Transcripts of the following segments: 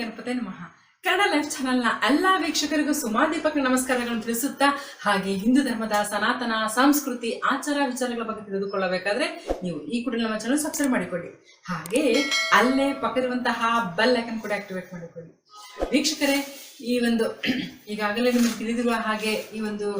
ಗಣಪತಿ ನಮಃ. ಕನ್ನಡ ಲೈಫ್ ಚಾನೆಲ್ನ ಎಲ್ಲ ವೀಕ್ಷಕರಿಗೂ ಸುಮಾದೀಪಕ ನಮಸ್ಕಾರಗಳನ್ನು ತಿಳಿಸುತ್ತಾ, ಹಾಗೆ ಹಿಂದೂ ಧರ್ಮದ ಸನಾತನ, ಸಂಸ್ಕೃತಿ, ಆಚಾರ ವಿಚಾರಗಳ ಬಗ್ಗೆ ತಿಳಿದುಕೊಳ್ಳಬೇಕಾದ್ರೆ ನೀವು ಈ ಕೂಡ ನಮ್ಮ ಚಾನಲ್ ಸಬ್ಸ್ಕ್ರೈಬ್ ಮಾಡಿಕೊಳ್ಳಿ. ಹಾಗೆ ಅಲ್ಲೇ ಪಕ್ಕದಿರುವಂತಹ ಬೆಲ್ ಐಕನ್ ಕೂಡ ಆಕ್ಟಿವೇಟ್ ಮಾಡಿಕೊಳ್ಳಿ. ವೀಕ್ಷಕರೇ, ಈ ಒಂದು, ಈಗಾಗಲೇ ನಿಮಗೆ ತಿಳಿದಿರುವ ಹಾಗೆ ಈ ಒಂದು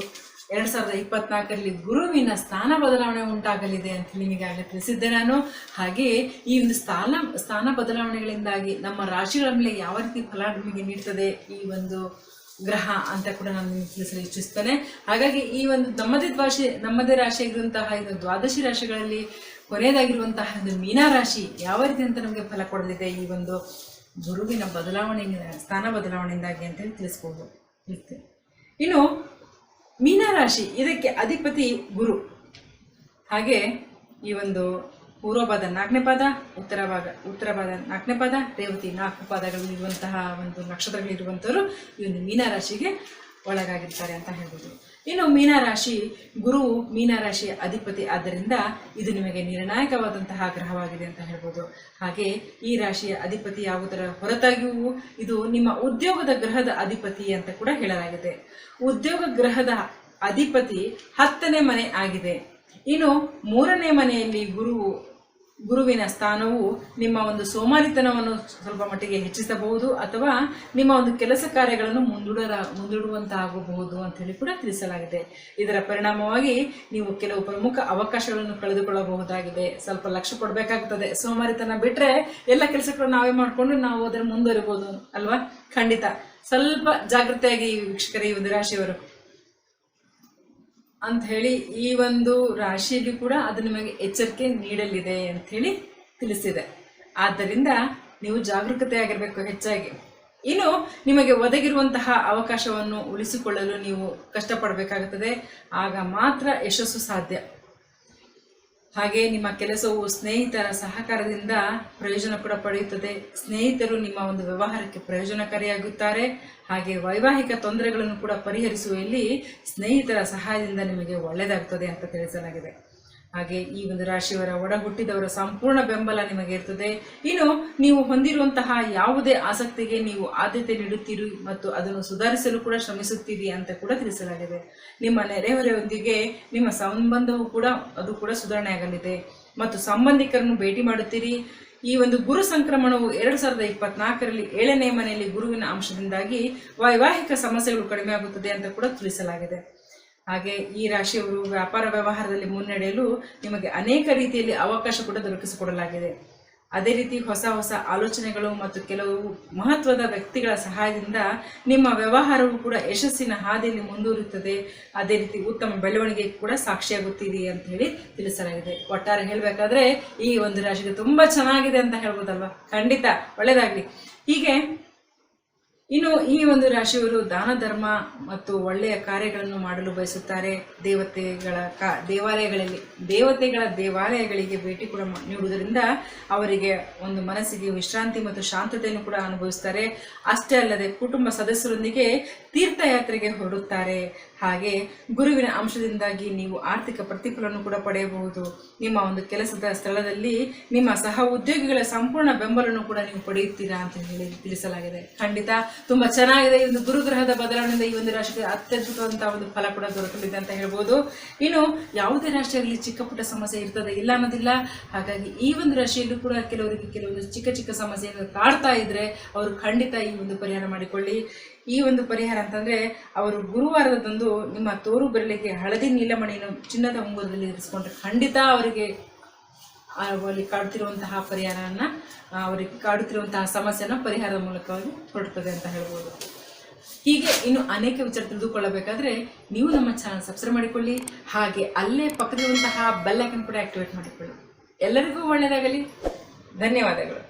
ಎರಡ್ ಸಾವಿರದ ಇಪ್ಪತ್ನಾಲ್ಕರಲ್ಲಿ ಗುರುವಿನ ಸ್ಥಾನ ಬದಲಾವಣೆ ಉಂಟಾಗಲಿದೆ ಅಂತ ಹೇಳಿ ಈಗಾಗಲೇ ತಿಳಿಸಿದ್ದೆ ನಾನು. ಹಾಗೆ ಈ ಒಂದು ಸ್ಥಾನ ಸ್ಥಾನ ಬದಲಾವಣೆಗಳಿಂದಾಗಿ ನಮ್ಮ ರಾಶಿಗಳ ಮೇಲೆ ಯಾವ ರೀತಿ ಫಲ ನಿಮಗೆ ನೀಡ್ತದೆ ಈ ಒಂದು ಗ್ರಹ ಅಂತ ಕೂಡ ನಾನು ನಿಮಗೆ ತಿಳಿಸಲು ಇಚ್ಛಿಸ್ತೇನೆ. ಹಾಗಾಗಿ ಈ ಒಂದು ನಮ್ಮದೇ ದ್ವಾಶಿ, ನಮ್ಮದೇ ರಾಶಿಯಾಗಿರುವಂತಹ ಇದು ದ್ವಾದಶಿ ರಾಶಿಗಳಲ್ಲಿ ಕೊನೆಯದಾಗಿರುವಂತಹ ಒಂದು ಮೀನಾ ರಾಶಿ ಯಾವ ರೀತಿ ಅಂತ ನಮಗೆ ಫಲ ಕೊಡಲಿದೆ ಈ ಒಂದು ಗುರುವಿನ ಬದಲಾವಣೆಯಿಂದ, ಸ್ಥಾನ ಬದಲಾವಣೆಯಿಂದಾಗಿ ಅಂತೇಳಿ ತಿಳಿಸ್ಬೋದು. ಇನ್ನು ಮೀನರಾಶಿ, ಇದಕ್ಕೆ ಅಧಿಪತಿ ಗುರು. ಹಾಗೆ ಈ ಒಂದು ಪೂರ್ವ ಪಾದ ನಾಲ್ಕನೇ ಪಾದ ಉತ್ತರ ಭಾಗ ಉತ್ತರ ಪಾದ ನಾಲ್ಕನೇ ಪಾದ, ರೇವತಿ ನಾಲ್ಕು ಪಾದಗಳಿರುವಂತಹ ಒಂದು ನಕ್ಷತ್ರಗಳಿರುವಂಥವರು ಈ ಒಂದು ಮೀನರಾಶಿಗೆ ಒಳಗಾಗಿರ್ತಾರೆ ಅಂತ ಹೇಳ್ಬೋದು. ಇನ್ನು ಮೀನರಾಶಿ, ಗುರು ಮೀನರಾಶಿಯ ಅಧಿಪತಿ ಆದ್ದರಿಂದ ಇದು ನಿಮಗೆ ನಿರ್ಣಾಯಕವಾದಂತಹ ಗ್ರಹವಾಗಿದೆ ಅಂತ ಹೇಳ್ಬೋದು. ಹಾಗೆ ಈ ರಾಶಿಯ ಅಧಿಪತಿ ಯಾವುದರ ಹೊರತಾಗಿಯೂ ಇದು ನಿಮ್ಮ ಉದ್ಯೋಗದ ಗ್ರಹದ ಅಧಿಪತಿ ಅಂತ ಕೂಡ ಹೇಳಲಾಗಿದೆ. ಉದ್ಯೋಗ ಗ್ರಹದ ಅಧಿಪತಿ ಹತ್ತನೇ ಮನೆ ಆಗಿದೆ. ಇನ್ನು ಮೂರನೇ ಮನೆಯಲ್ಲಿ ಗುರು ಗುರುವಿನ ಸ್ಥಾನವು ನಿಮ್ಮ ಒಂದು ಸೋಮಾರಿತನವನ್ನು ಸ್ವಲ್ಪ ಮಟ್ಟಿಗೆ ಹೆಚ್ಚಿಸಬಹುದು ಅಥವಾ ನಿಮ್ಮ ಒಂದು ಕೆಲಸ ಕಾರ್ಯಗಳನ್ನು ಮುಂದೂಡರ ಮುಂದೂಡುವಂತಾಗಬಹುದು ಅಂತ ಹೇಳಿ ಕೂಡ ತಿಳಿಸಲಾಗಿದೆ. ಇದರ ಪರಿಣಾಮವಾಗಿ ನೀವು ಕೆಲವು ಪ್ರಮುಖ ಅವಕಾಶಗಳನ್ನು ಕಳೆದುಕೊಳ್ಳಬಹುದಾಗಿದೆ. ಸ್ವಲ್ಪ ಲಕ್ಷ್ಯ ಕೊಡಬೇಕಾಗ್ತದೆ ಸೋಮಾರಿತನ ಬಿಟ್ಟರೆ ಎಲ್ಲ ಕೆಲಸಗಳನ್ನು ನಾವೇ ಮಾಡಿಕೊಂಡು ನಾವು ಅದರ ಮುಂದುವರಿಬೋದು ಅಲ್ವಾ? ಖಂಡಿತ. ಸ್ವಲ್ಪ ಜಾಗೃತೆಯಾಗಿ ವೀಕ್ಷಕರೇ, ಈ ಒಂದು ರಾಶಿಯವರು ಅಂತ ಹೇಳಿ ಈ ಒಂದು ರಾಶಿಯಲ್ಲಿ ಕೂಡ ಅದು ನಿಮಗೆ ಎಚ್ಚರಿಕೆ ನೀಡಲಿದೆ ಅಂತ ಹೇಳಿ ತಿಳಿಸಿದೆ. ಆದ್ದರಿಂದ ನೀವು ಜಾಗರೂಕತೆಯಾಗಿರಬೇಕು ಹೆಚ್ಚಾಗಿ. ಇನ್ನು ನಿಮಗೆ ಒದಗಿರುವಂತಹ ಅವಕಾಶವನ್ನು ಉಳಿಸಿಕೊಳ್ಳಲು ನೀವು ಕಷ್ಟಪಡಬೇಕಾಗುತ್ತದೆ. ಆಗ ಮಾತ್ರ ಯಶಸ್ಸು ಸಾಧ್ಯ. ಹಾಗೆ ನಿಮ್ಮ ಕೆಲಸವು ಸ್ನೇಹಿತರ ಸಹಕಾರದಿಂದ ಪ್ರಯೋಜನ ಕೂಡ ಪಡೆಯುತ್ತದೆ. ಸ್ನೇಹಿತರು ನಿಮ್ಮ ಒಂದು ವ್ಯವಹಾರಕ್ಕೆ ಪ್ರಯೋಜನಕಾರಿಯಾಗುತ್ತಾರೆ. ಹಾಗೆ ವೈವಾಹಿಕ ತೊಂದರೆಗಳನ್ನು ಕೂಡ ಪರಿಹರಿಸುವಲ್ಲಿ ಸ್ನೇಹಿತರ ಸಹಾಯದಿಂದ ನಿಮಗೆ ಒಳ್ಳೆಯದಾಗ್ತದೆ ಅಂತ ತಿಳಿಸಲಾಗಿದೆ. ಹಾಗೆ ಈ ಒಂದು ರಾಶಿಯವರ ಒಡಹುಟ್ಟಿದವರ ಸಂಪೂರ್ಣ ಬೆಂಬಲ ನಿಮಗೆ ಇರ್ತದೆ. ಇನ್ನು ನೀವು ಹೊಂದಿರುವಂತಹ ಯಾವುದೇ ಆಸಕ್ತಿಗೆ ನೀವು ಆದ್ಯತೆ ನೀಡುತ್ತೀರಿ ಮತ್ತು ಅದನ್ನು ಸುಧಾರಿಸಲು ಕೂಡ ಶ್ರಮಿಸುತ್ತೀರಿ ಅಂತ ಕೂಡ ತಿಳಿಸಲಾಗಿದೆ. ನಿಮ್ಮ ನೆರೆಹೊರೆಯೊಂದಿಗೆ ನಿಮ್ಮ ಸಂಬಂಧವು ಕೂಡ ಅದು ಕೂಡ ಸುಧಾರಣೆ ಆಗಲಿದೆ. ಮತ್ತು ಸಂಬಂಧಿಕರನ್ನು ಭೇಟಿ ಮಾಡುತ್ತೀರಿ. ಈ ಒಂದು ಗುರು ಸಂಕ್ರಮಣವು ಎರಡು ಸಾವಿರದ ಇಪ್ಪತ್ನಾಲ್ಕರಲ್ಲಿ ಏಳನೇ ಮನೆಯಲ್ಲಿ ಗುರುವಿನ ಅಂಶದಿಂದಾಗಿ ವೈವಾಹಿಕ ಸಮಸ್ಯೆಗಳು ಕಡಿಮೆ ಆಗುತ್ತದೆ ಅಂತ ಕೂಡ ತಿಳಿಸಲಾಗಿದೆ. ಹಾಗೆ ಈ ರಾಶಿಯವರು ವ್ಯಾಪಾರ ವ್ಯವಹಾರದಲ್ಲಿ ಮುನ್ನಡೆಯಲು ನಿಮಗೆ ಅನೇಕ ರೀತಿಯಲ್ಲಿ ಅವಕಾಶ ಕೂಡ ದೊರಕಿಸಿಕೊಡಲಾಗಿದೆ. ಅದೇ ರೀತಿ ಹೊಸ ಹೊಸ ಆಲೋಚನೆಗಳು ಮತ್ತು ಕೆಲವು ಮಹತ್ವದ ವ್ಯಕ್ತಿಗಳ ಸಹಾಯದಿಂದ ನಿಮ್ಮ ವ್ಯವಹಾರವು ಕೂಡ ಯಶಸ್ಸಿನ ಹಾದಿಯಲ್ಲಿ ಮುಂದುವರಿಯುತ್ತದೆ. ಅದೇ ರೀತಿ ಉತ್ತಮ ಬೆಳವಣಿಗೆ ಕೂಡ ಸಾಕ್ಷಿಯಾಗುತ್ತೀರಿ ಅಂತ ಹೇಳಿ ತಿಳಿಸಲಾಗಿದೆ. ಒಟ್ಟಾರೆ ಹೇಳಬೇಕಾದ್ರೆ ಈ ಒಂದು ರಾಶಿಗೆ ತುಂಬಾ ಚೆನ್ನಾಗಿದೆ ಅಂತ ಹೇಳ್ಬೋದಲ್ವಾ? ಖಂಡಿತ ಒಳ್ಳೇದಾಗ್ಲಿ. ಹೀಗೆ ಇನ್ನು ಈ ಒಂದು ರಾಶಿಯವರು ದಾನ ಧರ್ಮ ಮತ್ತು ಒಳ್ಳೆಯ ಕಾರ್ಯಗಳನ್ನು ಮಾಡಲು ಬಯಸುತ್ತಾರೆ. ದೇವತೆಗಳ ಕಾ, ದೇವಾಲಯಗಳಲ್ಲಿ, ದೇವತೆಗಳ ದೇವಾಲಯಗಳಿಗೆ ಭೇಟಿ ಕೂಡ ನೀಡುವುದರಿಂದ ಅವರಿಗೆ ಒಂದು ಮನಸ್ಸಿಗೆ ವಿಶ್ರಾಂತಿ ಮತ್ತು ಶಾಂತತೆಯನ್ನು ಕೂಡ ಅನುಭವಿಸ್ತಾರೆ. ಅಷ್ಟೇ ಅಲ್ಲದೆ ಕುಟುಂಬ ಸದಸ್ಯರೊಂದಿಗೆ ತೀರ್ಥಯಾತ್ರೆಗೆ ಹೊರಡುತ್ತಾರೆ. ಹಾಗೆ ಗುರುವಿನ ಅಂಶದಿಂದಾಗಿ ನೀವು ಆರ್ಥಿಕ ಪ್ರತಿಫಲವನ್ನು ಕೂಡ ಪಡೆಯಬಹುದು. ನಿಮ್ಮ ಒಂದು ಕೆಲಸದ ಸ್ಥಳದಲ್ಲಿ ನಿಮ್ಮ ಸಹ ಉದ್ಯೋಗಿಗಳ ಸಂಪೂರ್ಣ ಬೆಂಬಲವನ್ನು ಕೂಡ ನೀವು ಪಡೆಯುತ್ತೀರಾ ಅಂತ ಹೇಳಿ ತಿಳಿಸಲಾಗಿದೆ. ಖಂಡಿತ ತುಂಬಾ ಚೆನ್ನಾಗಿದೆ. ಈ ಒಂದು ಗುರುಗ್ರಹದ ಬದಲಾವಣೆಯಿಂದ ಈ ಒಂದು ರಾಶಿಗೆ ಅತ್ಯದ್ಭುತವಾದಂತಹ ಒಂದು ಫಲ ಕೂಡ ದೊರಕಲಿದೆ ಅಂತ ಹೇಳ್ಬೋದು. ಇನ್ನು ಯಾವುದೇ ರಾಶಿಯಲ್ಲಿ ಚಿಕ್ಕ ಪುಟ್ಟ ಸಮಸ್ಯೆ ಇರ್ತದೆ, ಇಲ್ಲ ಅನ್ನೋದಿಲ್ಲ. ಹಾಗಾಗಿ ಈ ಒಂದು ರಾಶಿಯಲ್ಲೂ ಕೂಡ ಕೆಲವರಿಗೆ ಕೆಲವೊಂದು ಚಿಕ್ಕ ಚಿಕ್ಕ ಸಮಸ್ಯೆಯನ್ನು ಕಾಡ್ತಾ ಇದ್ರೆ ಅವರು ಖಂಡಿತ ಈ ಒಂದು ಪರಿಹಾರ ಮಾಡಿಕೊಳ್ಳಿ. ಈ ಒಂದು ಪರಿಹಾರ ಅಂತಂದ್ರೆ ಅವರು ಗುರುವಾರದಂದು ನಿಮ್ಮ ತೋರು ಬೆರಳಿಗೆ ಹಳದಿ ನೀಲಮಣಿಯನ್ನು ಚಿನ್ನದ ಉಂಗುರದಲ್ಲಿ ಇರಿಸಿಕೊಂಡ್ರೆ ಖಂಡಿತ ಅವರಿಗೆ ಅಲ್ಲಿ ಕಾಡುತ್ತಿರುವಂತಹ ಪರಿಹಾರನ ಅವರಿಗೆ ಕಾಡುತ್ತಿರುವಂತಹ ಸಮಸ್ಯೆನ ಪರಿಹಾರದ ಮೂಲಕವಾಗಿ ಹೊರಡ್ತದೆ ಅಂತ ಹೇಳ್ಬೋದು. ಹೀಗೆ ಇನ್ನು ಅನೇಕ ವಿಚಾರ ತಿಳಿದುಕೊಳ್ಳಬೇಕಾದ್ರೆ ನೀವು ನಮ್ಮ ಚಾನಲ್ ಸಬ್ಸ್ಕ್ರೈಬ್ ಮಾಡಿಕೊಳ್ಳಿ, ಹಾಗೆ ಅಲ್ಲೇ ಪಕ್ಕದಿರುವಂತಹ ಬೆಲ್ಲೈಕನ್ ಕೂಡ ಆಕ್ಟಿವೇಟ್ ಮಾಡಿಕೊಳ್ಳಿ. ಎಲ್ಲರಿಗೂ ಒಳ್ಳೆಯದಾಗಲಿ. ಧನ್ಯವಾದಗಳು.